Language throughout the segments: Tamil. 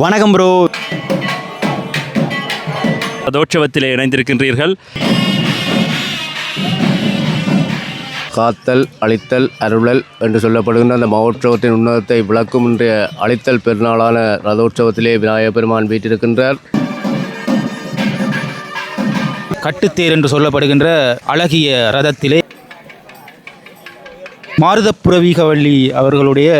வணக்கம் ப்ரோ ரதோற்சவத்திலே இணைந்திருக்கின்றீர்கள். காத்தல் அழித்தல் அருளல் என்று சொல்லப்படுகின்ற அந்த மகோற்சவத்தின் உன்னதத்தை விளக்கும் இன்றைய அழித்தல் பெருநாளான ரதோற்சவத்திலே விநாயகப் பெருமான் வீட்டிருக்கின்றார் கட்டுத்தேர் என்று சொல்லப்படுகின்ற அழகிய ரதத்திலே மாருதப்புரவிகவள்ளி அவர்களுடைய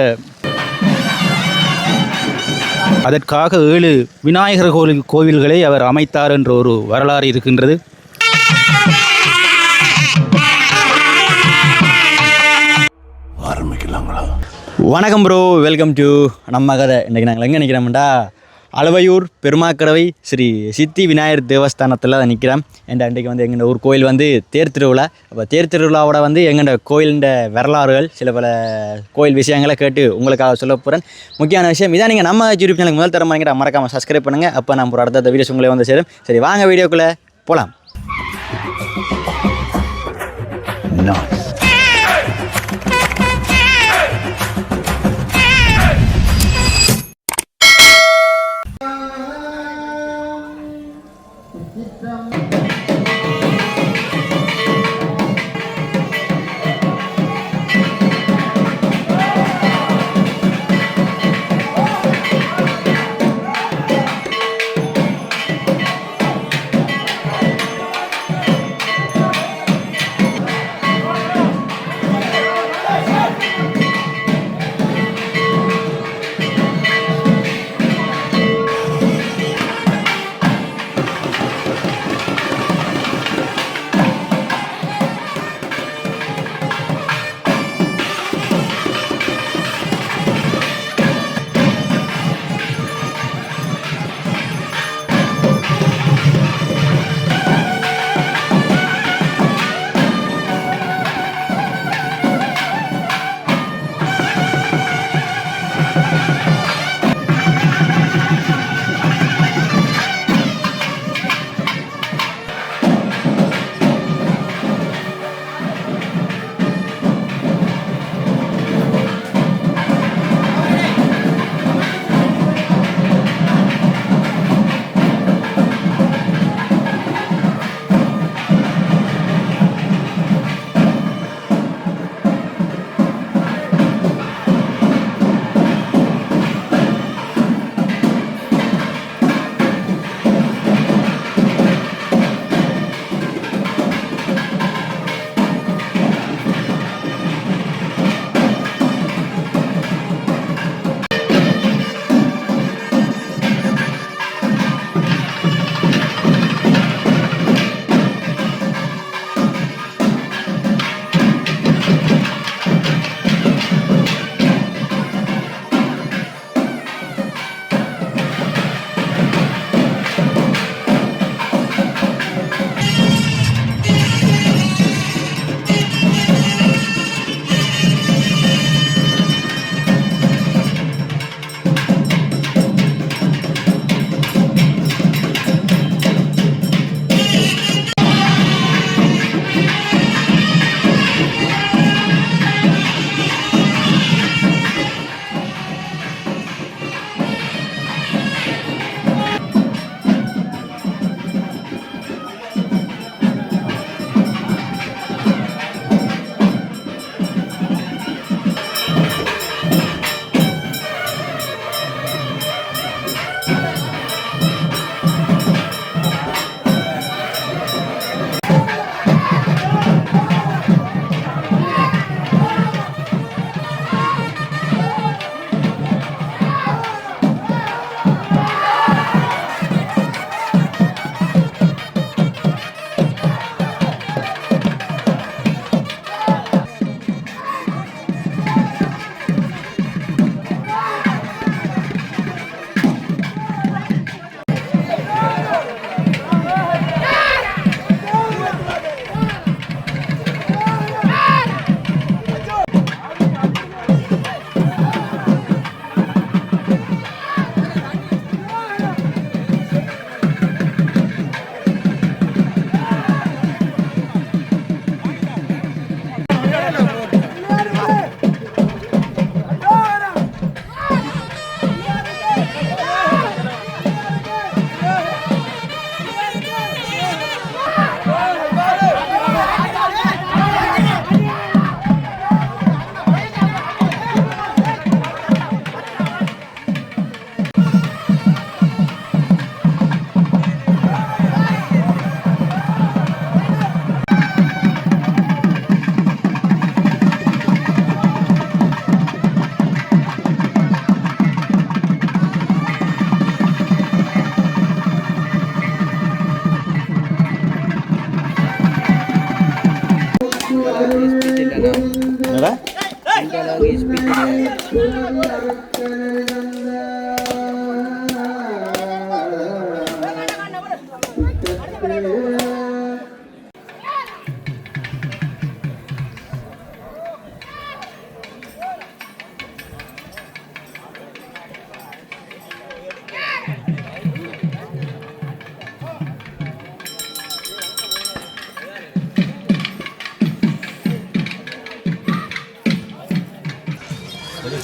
அதற்காக ஏழு விநாயகர் கோவில் கோவில்களை அவர் அமைத்தார் என்ற ஒரு வரலாறு இருக்கின்றது. வணக்கம் ப்ரோ வெல்கம் டு நம்ம கதை. இன்றைக்கி நாங்கள் எங்கே நிற்கிறோம்டா அளவையூர் பெருமாக்கடவை ஸ்ரீ சித்தி விநாயகர் தேவஸ்தானத்தில் தான் நிற்கிறேன் என்ற அன்றைக்கு வந்து எங்கள் ஊர் கோயில் வந்து தேர் திருவிழா. அப்போ தேர் திருவிழாவோட வந்து எங்கள்ட கோயிலிண்ட வரலாறுகள் சில பல கோயில் விஷயங்களை கேட்டு உங்களுக்காக சொல்ல போகிறேன் முக்கியமான விஷயம் இதான். நீங்கள் நம்ம யூடியூப் சேனலுக்கு முதல் தரமாங்கிற மாதிரி மறக்காமல் சப்ஸ்கிரைப் பண்ணுங்கள் அப்போ நம்ம ஒரு அடுத்த வீடியோஸ் உங்களே வந்து சேரும். சரி வாங்க வீடியோக்குள்ளே போகலாம்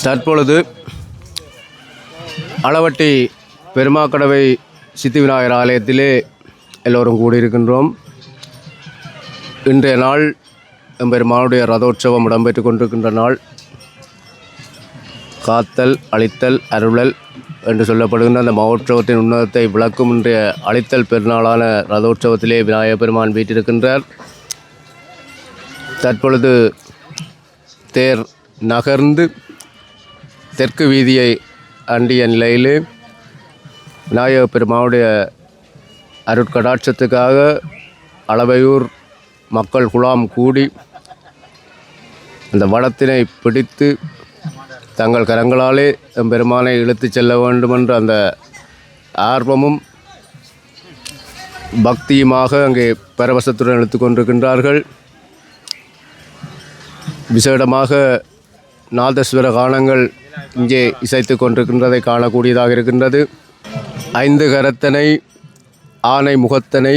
தற்பொழுது அளவட்டி பெருமாக்கடவை சித்தி விநாயகர் ஆலயத்திலே எல்லோரும் கூடியிருக்கின்றோம். இன்றைய நாள் எம்பெருமானுடைய ரதோற்சவம் இடம்பெற்று கொண்டிருக்கின்ற நாள். காத்தல் அழித்தல் அருளல் என்று சொல்லப்படுகின்ற அந்த மகோற்சவத்தின் உன்னதத்தை விளக்கும் இன்றைய அழித்தல் பெருநாளான ரதோற்சவத்திலே விநாயகப் பெருமான் வீட்டிருக்கின்றார் தற்பொழுது தேர் நகர்ந்து தெற்கு வீதியை அண்டிய நிலையிலே விநாயகப் பெருமாவுடைய அருட்கடாட்சத்துக்காக அளவையூர் மக்கள் குழாம் கூடி அந்த வடத்தினை பிடித்து தங்கள் கரங்களாலே எம்பெருமானை இழுத்துச் செல்ல வேண்டுமென்ற அந்த ஆர்வமும் பக்தியுமாக அங்கே பரவசத்துடன் இழுத்து கொண்டிருக்கின்றார்கள். விசேடமாக நாதஸ்வர கானங்கள் இங்கே இசைத்து கொண்டிருக்கின்றதை காணக்கூடியதாக இருக்கின்றது. ஐந்து கரத்தனை ஆனை முகத்தனை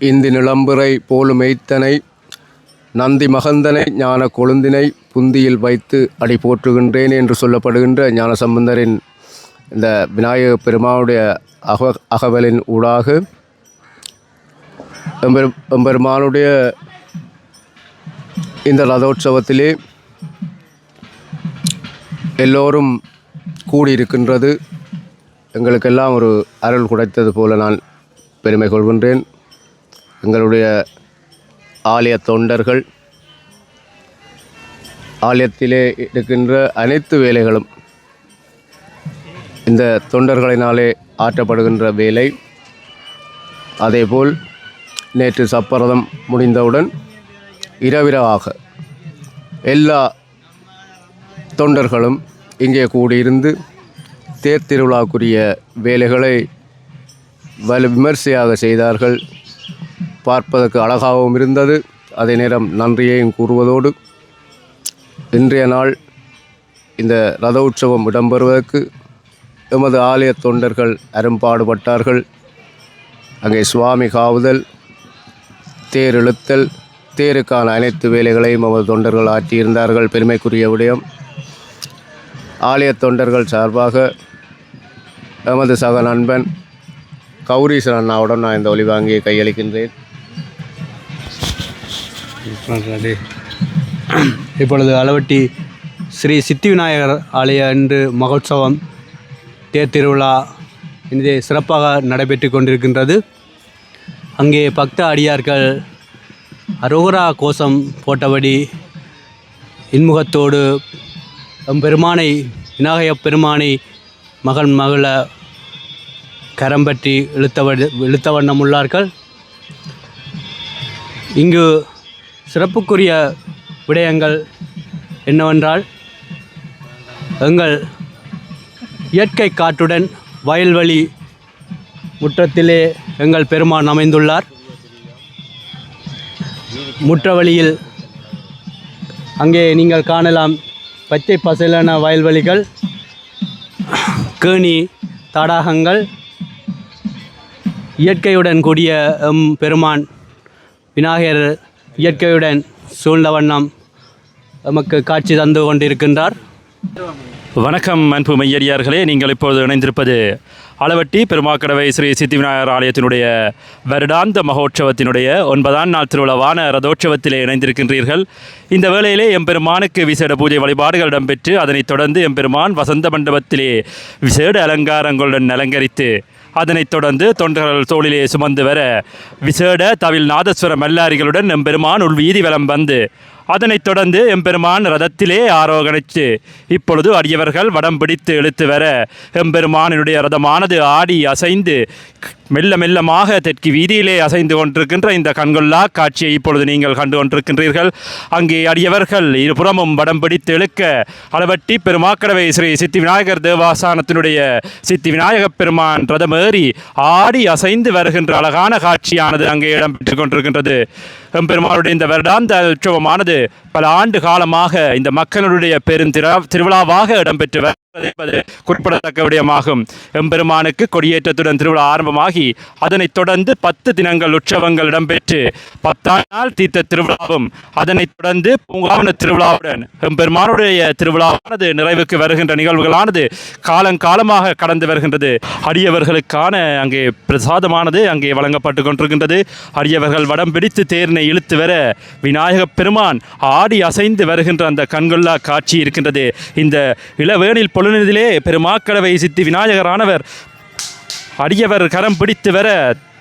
இந்தி நிலம்புரை போலும் மெய்த்தனை நந்தி மகந்தனை ஞான கொழுந்தினை புந்தியில் வைத்து அடி போற்றுகின்றேன் என்று சொல்லப்படுகின்ற ஞானசம்பந்தரின் இந்த விநாயக பெருமானுடைய அக அகவலின் ஊடாக எம்பெரு எம்பெருமானுடைய இந்த ரதோற்சவத்திலே எல்லோரும் கூடியிருக்கின்றது. எங்களுக்கெல்லாம் ஒரு அருள் குடைத்தது போல நான் பெருமை கொள்கின்றேன். எங்களுடைய ஆலய தொண்டர்கள் ஆலயத்திலே இருக்கின்ற அனைத்து வேலைகளும் இந்த தொண்டர்களினாலே ஆற்றப்படுகின்ற வேலை. அதேபோல் நேற்று சப்பரதம் முடிந்தவுடன் இரவிரவாக எல்லா தொண்டர்களும் இங்கே கூடியிருந்து தேர் திருவிழாக்குரிய வேலைகளை வலு விமர்சையாக செய்தார்கள். பார்ப்பதற்கு அழகாகவும் இருந்தது. அதே நேரம் நன்றியையும் கூறுவதோடு இன்றைய நாள் இந்த ரத உற்சவம் இடம்பெறுவதற்கு எமது ஆலய தொண்டர்கள் அரும்பாடுபட்டார்கள். அங்கே சுவாமி காவுதல் தேர் இழுத்தல் தேருக்கான அனைத்து வேலைகளையும் அவர் தொண்டர்கள் ஆற்றியிருந்தார்கள். பெருமைக்குரிய விடயம் ஆலய தொண்டர்கள் சார்பாக எமது சக நண்பன் கௌரீஸ்வரன் அண்ணாவுடன் நான் இந்த ஒளிவாங்கியை கையளிக்கின்றேன். இப்பொழுது அளவட்டி ஸ்ரீ சித்தி விநாயகர் ஆலய இன்று மகோத்சவம் தேர் திருவிழா இன்று சிறப்பாக நடைபெற்று கொண்டிருக்கின்றது. அங்கே பக்த அடியார்கள் அரோகரா கோஷம் போட்டபடி இன்முகத்தோடு பெருமானை விநாயக பெருமானை மகன் மகள கரம் பற்றி இழுத்தவ இழுத்த வண்ணம் உள்ளார்கள். இங்கு சிறப்புக்குரிய விடயங்கள் என்னவென்றால் எங்கள் இயற்கை காற்றுடன் வயல்வெளி முற்றத்திலே எங்கள் பெருமான் அமைந்துள்ளார். முற்றவழியில் அங்கே நீங்கள் காணலாம் பச்சை பசையிலான வயல்வெளிகள் கேணி தடாகங்கள் இயற்கையுடன் கூடிய எம் பெருமான் விநாயகர் இயற்கையுடன் சூழ்ந்த வண்ணம் நமக்கு காட்சி தந்து கொண்டிருக்கின்றார். வணக்கம் அன்பு மையடியார்களே. நீங்கள் இப்பொழுது இணைந்திருப்பது அளவட்டி பெருமாக்கடவை ஸ்ரீ சித்தி விநாயகர் ஆலயத்தினுடைய வருடாந்த மகோற்சவத்தினுடைய ஒன்பதாம் நாள் திருவிழாவான ரதோற்சவத்திலே இணைந்திருக்கின்றீர்கள். இந்த வேளையிலே எம்பெருமானுக்கு விசேட பூஜை வழிபாடுகள் இடம்பெற்று அதனைத் தொடர்ந்து எம்பெருமான் வசந்த மண்டபத்திலே விசேட அலங்காரங்களுடன் அலங்கரித்து அதனைத் தொடர்ந்து தொண்டர்கள் தோளிலே சுமந்து வர விசேட தவில் நாதஸ்வர மல்லாரிகளுடன் எம்பெருமான் உள் வீதி வலம் வந்து அதனைத் தொடர்ந்து எம்பெருமான் ரதத்திலே ஆரோகணித்து இப்பொழுது அடியவர்கள் வடம் பிடித்து இழுத்து வர எம்பெருமானினுடைய ரதமானது ஆடி அசைந்து மெல்ல மெல்லமாக தெற்கு வீதியிலே அசைந்து கொண்டிருக்கின்ற இந்த கண்கொள்ளா காட்சியை இப்பொழுது நீங்கள் கண்டு கொண்டிருக்கின்றீர்கள். அங்கே அடியவர்கள் இருபுறமும் வடம் பிடித்து இழுக்க அளவட்டி பெருமாக்கடவை ஸ்ரீ சித்தி விநாயகர் தேவாசானத்தினுடைய சித்தி விநாயகப் பெருமான் ரதமேறி ஆடி அசைந்து வருகின்ற அழகான காட்சியானது அங்கே இடம்பெற்றுக் கொண்டிருக்கின்றது. எம்பெருமானுடைய இந்த வருடாந்த உற்சவமானது பல ஆண்டு காலமாக இந்த மக்களுடைய பெருந்திரா திருவிழாவாக இடம்பெற்று என்பது குறிப்பிடத்தக்க விடயமாகும். எம்பெருமானுக்கு கொடியேற்றத்துடன் திருவிழா ஆரம்பமாகி அதனைத் தொடர்ந்து பத்து தினங்கள் உற்சவங்கள் இடம்பெற்று பத்தாம் நாள் தீர்த்த திருவிழாவும் அதனைத் தொடர்ந்து பூங்காவன திருவிழாவுடன் எம்பெருமானுடைய திருவிழாவானது நிறைவுக்கு வருகின்ற நிகழ்வுகளானது காலங்காலமாக கடந்து வருகின்றது. அடியவர்களுக்கான அங்கே பிரசாதமானது அங்கே வழங்கப்பட்டு கொண்டிருக்கின்றது. அடியவர்கள் வடம் பிடித்து தேரினை இழுத்து வர விநாயகப் பெருமான் ஆடி அசைந்து வருகின்ற அந்த கண்கொள்ளா காட்சி இருக்கின்றது. இந்த இளவேனில் பொழுது பொழுதிலே பெருமாக்கடவை சித்தி விநாயகரானவர். அடியவர் கரம் பிடித்து வர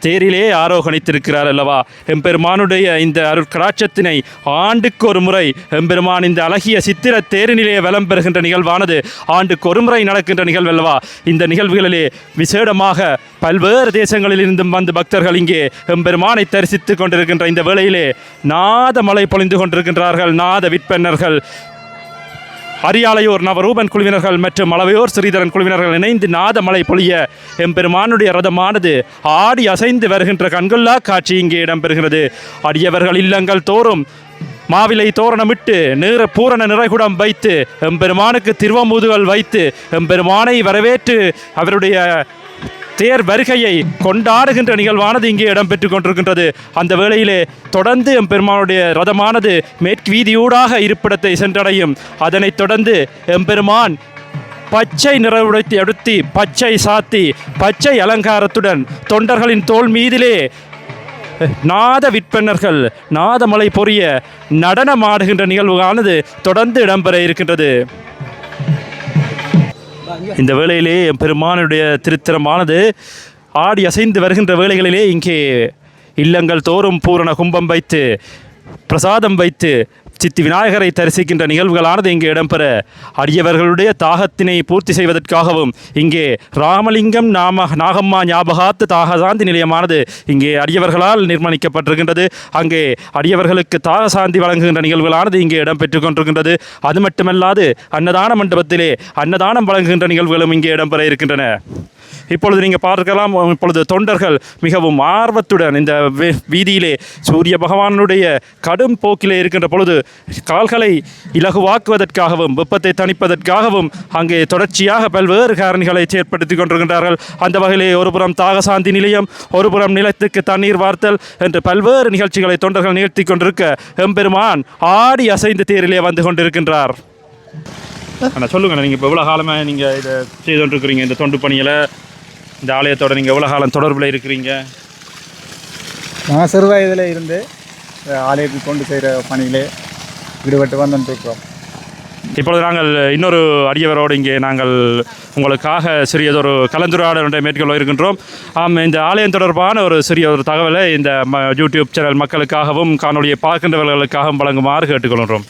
தேரிலே ஆரோகணித்திருக்கிறார் அல்லவா? எம்பெருமானுடைய இந்த அருட்கடாட்சத்தினை ஆண்டுக்கு ஒரு முறை எம்பெருமான் இந்த அழகிய சித்திர தேரினிலே வலம் பெறுகின்ற நிகழ்வானது. ஆண்டுக்கு ஒரு முறை நடக்கின்ற நிகழ்வு அல்லவா? இந்த நிகழ்வுகளிலே விசேடமாக பல்வேறு தேசங்களிலிருந்தும் வந்து பக்தர்கள் இங்கே எம்பெருமானை தரிசித்து கொண்டிருக்கின்ற இந்த வேளையிலே நாத மலை பொழிந்து கொண்டிருக்கின்றார்கள். நாத விற்பன்னர்கள். அரியாலையூர் நவரூபன் குழுவினர்கள் மற்றும் மலவையோர் ஸ்ரீதரன் குழுவினர்கள் இணைந்து நாதமலை பொழிய எம்பெருமானுடைய ரதமானது ஆடி அசைந்து வருகின்ற கண்கொள்ளா காட்சி இங்கே இடம்பெறுகிறது. அடியவர்கள் இல்லங்கள் தோறும் மாவிலை தோரணமிட்டு நிற பூரண நிறைகுடம் வைத்து எம்பெருமானுக்கு திருவமுதுகள் வைத்து எம்பெருமானை வரவேற்று அவருடைய தேர் வருகையை கொண்டாடுகின்ற நிகழ்வானது இங்கே இடம்பெற்றுக் கொண்டிருக்கின்றது. அந்த வேளையிலே தொடர்ந்து எம்பெருமானுடைய ரதமானது மேற்கு வீதியூடாக இருப்பிடத்தை சென்றடையும். அதனைத் தொடர்ந்து எம்பெருமான் பச்சை நிறவுடைத்து எடுத்தி பச்சை சாத்தி பச்சை அலங்காரத்துடன் தொண்டர்களின் தோள் மீதிலே நாத விற்பனர்கள் நாதமலை பொரிய நடனமாடுகின்ற நிகழ்வுகளானது தொடர்ந்து இடம்பெற இருக்கின்றது. இந்த வேளையிலே பெருமானுடைய திருத்திரமானது ஆடி அசைந்து வருகின்ற வேளைகளிலே இங்கே இல்லங்கள் தோறும் பூரண கும்பம் வைத்து பிரசாதம் வைத்து சித்தி விநாயகரை தரிசிக்கின்ற நிகழ்வுகளானது இங்கே இடம்பெற அடியவர்களுடைய தாகத்தினை பூர்த்தி செய்வதற்காகவும் இங்கே ராமலிங்கம் நாம நாகம்மா ஞாபகாத்து தாகசாந்தி நிலையமானது இங்கே அடியவர்களால் நிர்மாணிக்கப்பட்டிருக்கின்றது. அங்கே அடியவர்களுக்கு தாகசாந்தி வழங்குகின்ற நிகழ்வுகளானது இங்கே இடம்பெற்று கொண்டிருக்கின்றது. அது மட்டுமல்லாது அன்னதான மண்டபத்திலே அன்னதானம் வழங்குகின்ற நிகழ்வுகளும் இங்கே இடம்பெற இருக்கின்றன. இப்பொழுது நீங்கள் பார்க்கலாம் இப்பொழுது தொண்டர்கள் மிகவும் ஆர்வத்துடன் இந்த வே- வீதியிலே சூரிய பகவானுடைய கடும் போக்கிலே இருக்கின்ற பொழுது கால்களை இலகுவாக்குவதற்காகவும் வெப்பத்தை தணிப்பதற்காகவும் அங்கே தொடர்ச்சியாக பல்வேறு காரணிகளை ஏற்படுத்தி கொண்டிருக்கின்றார்கள். அந்த வகையிலே ஒருபுறம் தாகசாந்தி நிலையம் ஒருபுறம் நிலத்துக்கு தண்ணீர் வார்த்தல் என்று பல்வேறு நிகழ்ச்சிகளை தொண்டர்கள் நிகழ்த்தி கொண்டிருக்க எம்பெருமான் ஆடி அசைந்து தேரிலே வந்து கொண்டிருக்கின்றார். அண்ணா சொல்லுங்கள் நீங்கள் இப்போ எவ்வளோ காலமாக நீங்கள் இதை செய்து கொண்டிருக்கிறீங்க இந்த தொண்டு பணியில்? இந்த ஆலயத்தோட நீங்கள் எவ்வளோ காலம் தொடர்பில் இருக்கிறீங்க? நான் சிறு வயதில் இருந்து அஹ், ஆலயத்துக்கு கொண்டு செய்கிற பணியிலே ஈடுபட்டு வந்துட்டுருக்கோம் இப்பொழுது நாங்கள் இன்னொரு அடியவரோடு இங்கே நாங்கள் உங்களுக்காக சிறியதொரு கலந்துரையாடல் ஒன்றை மேற்கொள்ள இருக்கின்றோம். ஆம் இந்த ஆலயம் தொடர்பான ஒரு சிறிய ஒரு தகவலை இந்த ம யூடியூப் சேனல் மக்களுக்காகவும் காணொலியை பார்க்கின்றவர்களுக்காகவும் வழங்குமாறு கேட்டுக்கொள்கின்றோம்.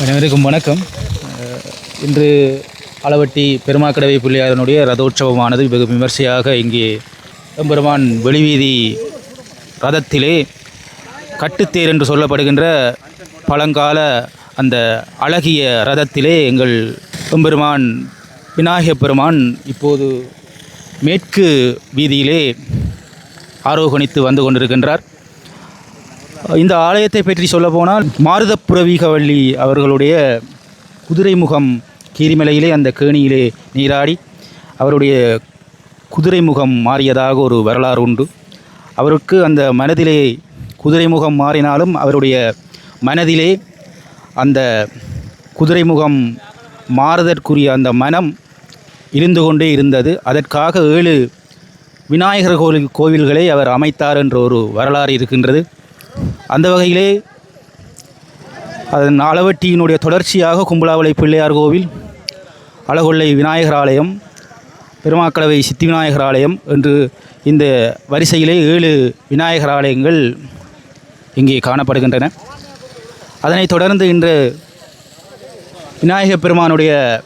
அனைவருக்கும் வணக்கம். இன்று அளவட்டி பெருமாக்கடவை பிள்ளையாரனுடைய ரதோற்சவமானது வெகு விமர்சையாக இங்கே எம்பெருமான் வெளிவீதி ரதத்திலே கட்டுத்தேர் என்று சொல்லப்படுகின்ற பழங்கால அந்த அழகிய ரதத்திலே எங்கள் எம்பெருமான் விநாயகப் பெருமான் இப்போது மேற்கு வீதியிலே ஆரோகணித்து வந்து கொண்டிருக்கின்றார். இந்த ஆலயத்தை பற்றி சொல்லப்போனால் மாருதப்புரவிகவள்ளி அவர்களுடைய குதிரைமுகம் கீரிமலையிலே அந்த கேணியிலே நீராடி அவருடைய குதிரை முகம் மாறியதாக ஒரு வரலாறு உண்டு. அவருக்கு அந்த மனதிலே குதிரை முகம் மாறினாலும் அவருடைய மனதிலே அந்த குதிரை முகம் மாறுதற்குரிய அந்த மனம் இருந்து கொண்டே இருந்தது. அதற்காக ஏழு விநாயகர் கோவில் கோவில்களை அவர் அமைத்தார் என்ற ஒரு வரலாறு இருக்கின்றது. அந்த வகையிலே அதன் அளவட்டியினுடைய தொடர்ச்சியாக கும்பலாவளை பிள்ளையார் கோவில் அழகொள்ளை விநாயகர் ஆலயம் பெருமாக்கடவை சித்தி விநாயகர் ஆலயம் என்று இந்த வரிசையிலே ஏழு விநாயகர் ஆலயங்கள் இங்கே காணப்படுகின்றன. அதனைத் தொடர்ந்து இன்று விநாயகப் பெருமானுடைய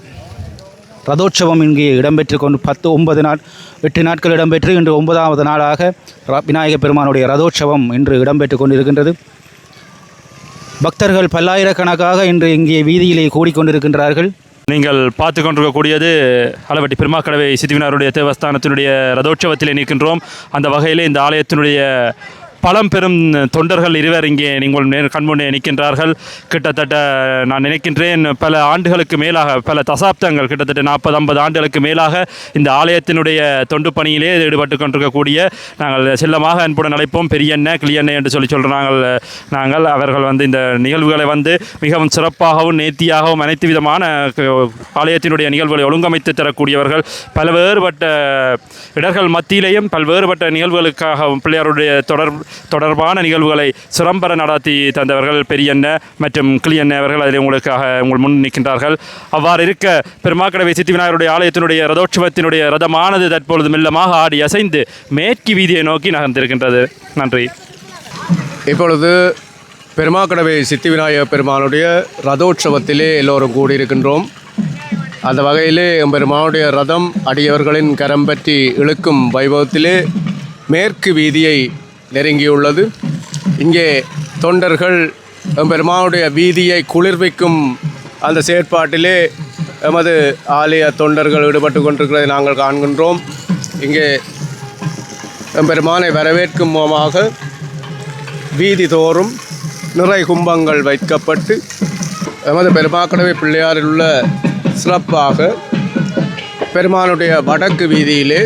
ரதோற்சவம் இங்கே இடம்பெற்று கொண்டு பத்து ஒன்பது நாள் எட்டு நாட்கள் இடம்பெற்று இன்று ஒன்பதாவது நாளாக ர- விநாயகப் பெருமானுடைய ரதோற்சவம் இன்று இடம்பெற்று கொண்டிருக்கின்றது. பக்தர்கள் பல்லாயிரக்கணக்காக இன்று இங்கே வீதியிலே கூடிக்கொண்டிருக்கின்றார்கள். நீங்கள் பார்த்து கொண்டிருக்கக்கூடியது அளவட்டி பெருமாக்கடவை சித்திவினாருடைய தேவஸ்தானத்தினுடைய ரதோற்சவத்திலே நிற்கின்றோம். அந்த வகையிலே இந்த ஆலயத்தினுடைய பழம் பெரும் தொண்டர்கள் இருவர் இங்கே நீங்கள் நேர் கண்முன்னே நிற்கின்றார்கள். கிட்டத்தட்ட நான் நினைக்கின்றேன் பல ஆண்டுகளுக்கு மேலாக பல தசாப்தங்கள் கிட்டத்தட்ட நாற்பது ஐம்பது ஆண்டுகளுக்கு மேலாக இந்த ஆலயத்தினுடைய தொண்டு பணியிலே ஈடுபட்டு கொண்டிருக்கக்கூடிய நாங்கள் செல்லமாக அன்புடன் அழைப்போம். பெரியண்ண கிளியண்ண என்று சொல்லி சொல்கிற நாங்கள் நாங்கள் அவர்கள் வந்து இந்த நிகழ்வுகளை வந்து மிகவும் சிறப்பாகவும் நேர்த்தியாகவும் அனைத்து விதமான ஆலயத்தினுடைய நிகழ்வுகளை ஒழுங்கமைத்து தரக்கூடியவர்கள் பல்வேறுபட்ட இடர்கள் மத்தியிலேயும் பல்வேறுபட்ட நிகழ்வுகளுக்காக பிள்ளையாருடைய தொடர் தொடர்பான நிகழ்வுகளை சிறம்பர நடத்தி தந்தவர்கள் பெரியண்ண மற்றும் கிளியண்ண அவர்கள் அதில் உங்களுக்காக உங்கள் முன் நிற்கின்றார்கள். அவ்வாறு இருக்க பெருமாக்கடவை சித்தி விநாயகருடைய ஆலயத்தினுடைய ரதோற்சவத்தினுடைய ரதமானது தற்பொழுது மெல்லமாக ஆடி அசைந்து மேற்கு வீதியை நோக்கி நகர்ந்திருக்கின்றது. நன்றி. இப்பொழுது பெருமாக்கடவை சித்தி விநாயகர் பெருமானுடைய ரதோற்சவத்திலே எல்லோரும் கூடியிருக்கின்றோம். அந்த வகையிலே எம்பெருமானுடைய ரதம் அடியவர்களின் கரம் பற்றி இழுக்கும் வைபவத்திலே மேற்கு வீதியை நெருங்கியுள்ளது. இங்கே தொண்டர்கள் எம்பெருமானுடைய வீதியை குளிர்விக்கும் அந்த செயற்பாட்டிலே எமது ஆலய தொண்டர்கள் ஈடுபட்டு கொண்டிருக்கிறதை நாங்கள் காண்கின்றோம். இங்கே எம்பெருமானை வரவேற்கும் மூலமாக வீதி தோறும் நிறை கும்பங்கள் வைக்கப்பட்டு எமது பெருமாக்கடவை பிள்ளையாரில் உள்ள சிறப்பாக பெருமானுடைய வடக்கு வீதியிலே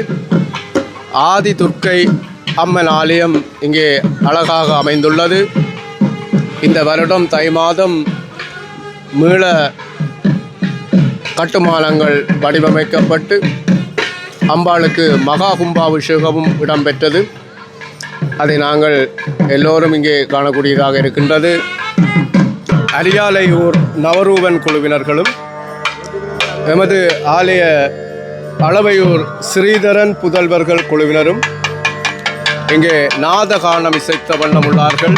ஆதி துர்க்கை அம்மன் ஆலயம் இங்கே அழகாக அமைந்துள்ளது. இந்த வருடம் தை மாதம் மீள கட்டுமானங்கள் வடிவமைக்கப்பட்டு அம்பாளுக்கு மகா கும்பாபிஷேகமும் இடம்பெற்றது. அதை நாங்கள் எல்லோரும் இங்கே காணக்கூடியதாக இருக்கின்றது. அரியாலையூர் நவரூபன் குழுவினர்களும் எமது ஆலய அளவையூர் ஸ்ரீதரன் புதல்வர்கள் குழுவினரும் இங்கே நாதகானம் இசைத்த வண்ணம் உள்ளார்கள்.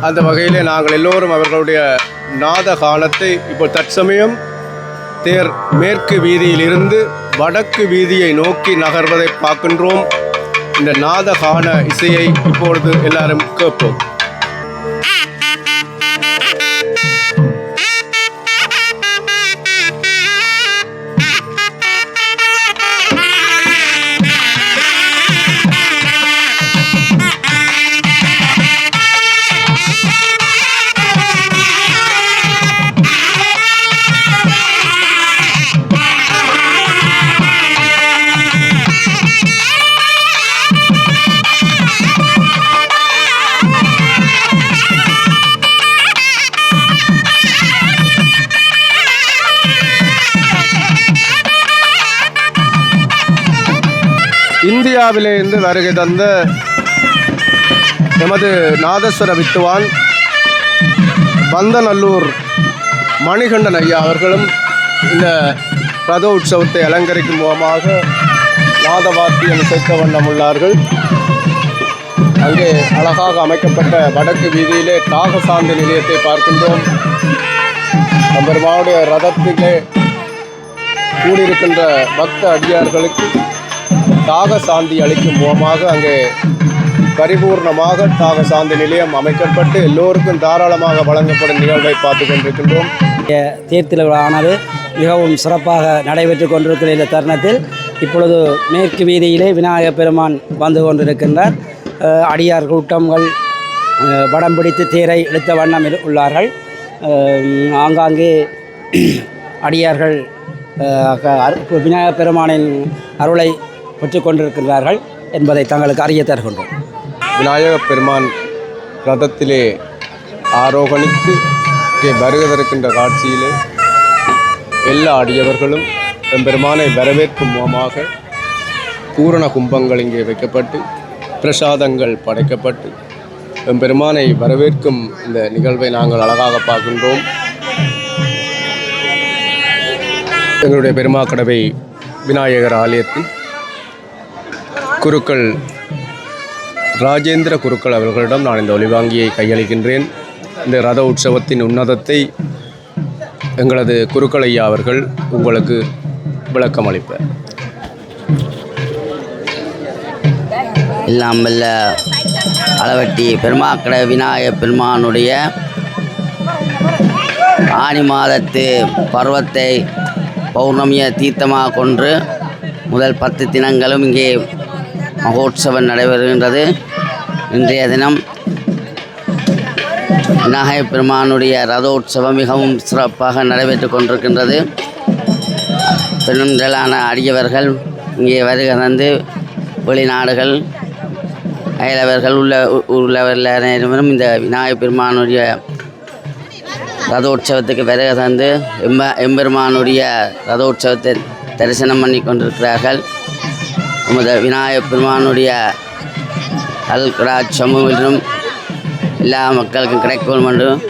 அந்த வகையிலே நாங்கள் எல்லோரும் அவர்களுடைய நாதகானத்தை இப்போ தற்சமயம் தேர் மேற்கு வீதியிலிருந்து வடக்கு வீதியை நோக்கி நகர்வதை பார்க்கின்றோம். இந்த நாதகான இசையை இப்பொழுது எல்லாரும் கேட்போம். இந்தியாவிலிருந்து வருகை தந்த எமது நாதஸ்வர வித்துவான் பந்தநல்லூர் மணிகண்டன் ஐயா அவர்களும் இந்த ரத உற்சவத்தை அலங்கரிக்கும் முகமாக நாதவாத்தியம் இசைத்த வண்ணம் உள்ளார்கள். அங்கே அழகாக அமைக்கப்பட்ட வடக்கு வீதியிலே தாகசாந்தி நிலையத்தை பார்க்கின்றோம். பெருமாவுடைய ரதத்திலே கூடியிருக்கின்ற பக்த அடியார்களுக்கு தாக சாந்தி அளிக்கும் முகமாக அங்கே பரிபூர்ணமாக தாக சாந்தி நிலையம் அமைக்கப்பட்டு எல்லோருக்கும் தாராளமாக வழங்கப்படும் நிகழ்வை பார்த்து கொண்டிருக்கின்றோம். தேர் மிகவும் சிறப்பாக நடைபெற்று கொண்டிருக்கிற இந்த தருணத்தில் இப்பொழுது மேற்கு வீதியிலே விநாயகப் பெருமான் வந்து கொண்டிருக்கின்றார். அடியார் கூட்டங்கள் படம் பிடித்து தேரை இழுத்த வண்ணம் உள்ளார்கள். ஆங்காங்கே அடியார்கள் அஹ் விநாயகப் பெருமானின் அருளை பெற்றுக் கொண்டிருக்கிறார்கள் என்பதை தங்களுக்கு அறிய தருகின்றோம். விநாயகப் பெருமான் ரதத்திலே ஆரோகணித்து இங்கே வருவதற்கின்ற காட்சியிலே எல்லா அடியவர்களும் எம்பெருமானை வரவேற்கும் முகமாக பூரண கும்பங்கள் இங்கே வைக்கப்பட்டு பிரசாதங்கள் படைக்கப்பட்டு எம்பெருமானை வரவேற்கும் இந்த நிகழ்வை நாங்கள் அழகாக பார்க்கின்றோம். எங்களுடைய பெருமாக்கடவை விநாயகர் ஆலயத்தின் குருக்கள் ராஜேந்திர குருக்கள் அவர்களிடம் நான் இந்த ஒளிவாங்கியை கையளிக்கின்றேன். இந்த ரத உற்சவத்தின் உன்னதத்தை எங்களது குருக்கள் ஐயா அவர்கள் உங்களுக்கு விளக்கம் அளிப்பார். எல்லாம் வல்ல அளவட்டி பெருமாக்கட விநாயகப் பெருமானுடைய ஆனி மாதத்து பருவத்தை பௌர்ணமியை தீர்த்தமாக கொன்று முதல் பத்து தினங்களும் இங்கே மகோற்சவம் நடைபெறுகின்றது. இன்றைய தினம் விநாயகப் பெருமானுடைய ரதோற்சவம் மிகவும் சிறப்பாக நடைபெற்று கொண்டிருக்கின்றது. பெருந்திரளான அடியவர்கள் இங்கே வருகை தந்து வெளிநாடுகள் அயலவர்கள் உள்ள உள்ளவர்கள் அனைவரும் இந்த விநாயகப் பெருமானுடைய ரதோற்சவத்துக்கு வருகை தந்து எம்ப எம்பெருமானுடைய ரதோற்சவத்தை தரிசனம் பண்ணி கொண்டிருக்கிறார்கள். நமது விநாயகப் பெருமானுடைய அல்கராட்சமும் என்றும் எல்லா மக்களுக்கும் கிடைக்கும் என்றும்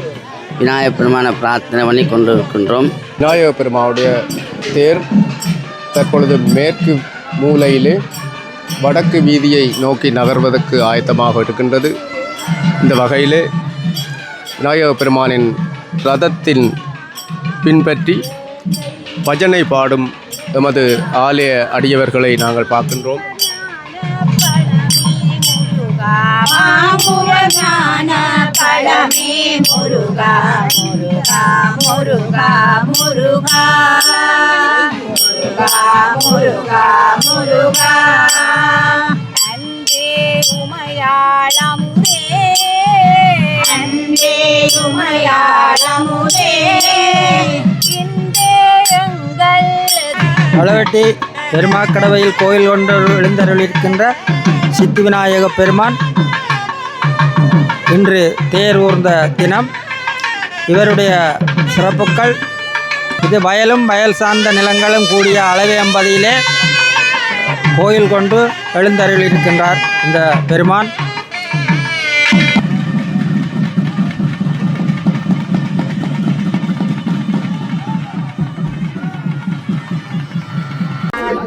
விநாயகப் பெருமானை பிரார்த்தனை பண்ணி கொண்டிருக்கின்றோம். விநாயகப் பெருமானுடைய தேர் தற்பொழுது மேற்கு மூலையிலே வடக்கு வீதியை நோக்கி நகர்வதற்கு ஆயத்தமாக இருக்கின்றது. இந்த வகையிலே விநாயகப் பெருமானின் ரதத்தின் பின்பற்றி பஜனை பாடும் எமது ஆலய அடியவர்களை நாங்கள் பார்க்கின்றோம். பழமே முருகா முருகா முருகா முருகா முருகா முருகா முருகா அன்பே உமையாளமுதே. அன்பே உமையாளமுதே. இன்றே எங்கள் அளவட்டி பெருமாக்கடவையில் கோயில் கொண்டு எழுந்தருளிருக்கின்ற சித்தி விநாயக பெருமான். இன்று தேர் ஊர்ந்த தினம். இவருடைய சிறப்புக்கள் இது வயலும் வயல் சார்ந்த நிலங்களும் கூடிய அளவேம்பதியிலே கோயில் கொண்டு எழுந்தருளிருக்கின்றார் இந்த பெருமான்.